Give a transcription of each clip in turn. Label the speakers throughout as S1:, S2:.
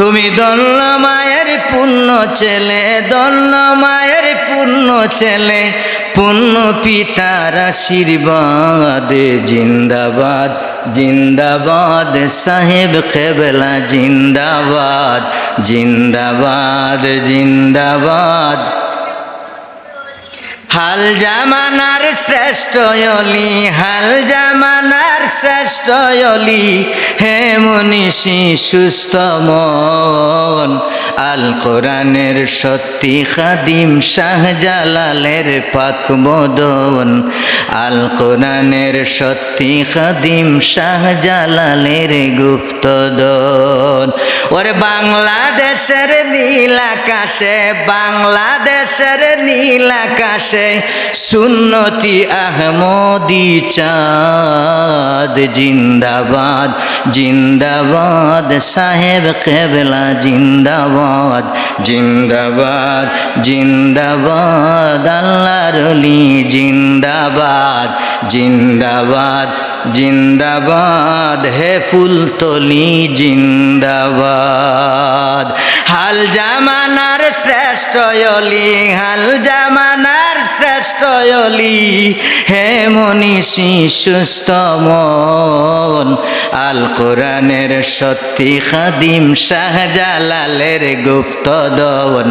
S1: তুমি দন্ন মায়ের পূর্ণ ছেলে, দন্ন মায়ের পূর্ণ ছেলে পূর্ণ পিতার আশীর্বাদ জিন্দাবাদ জিন্দাবাদ, সাহেব খেবেলা, জিন্দাবাদ জিন্দাবাদ জিন্দাবাদ। হাল জামানার শ্রেষ্ঠ অলি, হাল জামানার শ্রেষ্ঠ অলি হে মনীষী সুস্থ মন। আল কোরআনের সত্যি খাদিম শাহজালালের পাক বদন। আল কোরআনের সত্যি খাদিম শাহজালালের গুপ্তদন। ওরে বাংলাদেশের নীল আকাশে, বাংলাদেশের নীল আকাশে সুন্নতি আহমদি চাঁদ, জিন্দাবাদ। জিন্দাবাদ, সাহেব কেবলা জিন্দাবাদ জিন্দাবাদ জিন্দাবাদ, আল্লাহর জিন্দাবাদ জিন্দাবাদ জিন্দাবাদ, হে ফুলতলি জিন্দাবাদ। হাল জামানার শ্রেষ্ঠ অলি হাল জামানার শ্রেষ্ঠ অলি, হে মনীষী, সুস্থ মন। আল কোরআনের সত্যি খাদিম শাহজালালের গুপ্তদন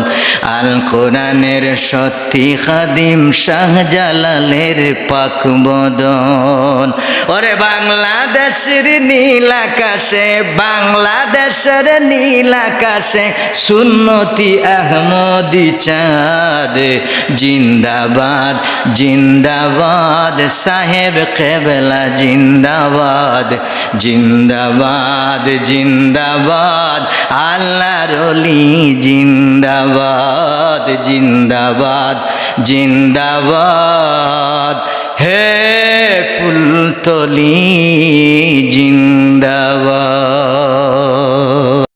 S1: আল কোরআনের সত্যি খাদিম শাহজালালের পাক বদন ওরে বাংলাদেশের নীল আকাশে, বাংলাদেশের নীল আকাশে সুন্নতি আহমদি চাঁদ। জিন্দাবাদ জিন্দাবাদ সাহেব কেবলা জিন্দাবাদ জিন্দাবাদ জিন্দাবাদ আল্লাহর অলি জিন্দাবাদ জিন্দাবাদ জিন্দাবাদ। হে ফুলতলি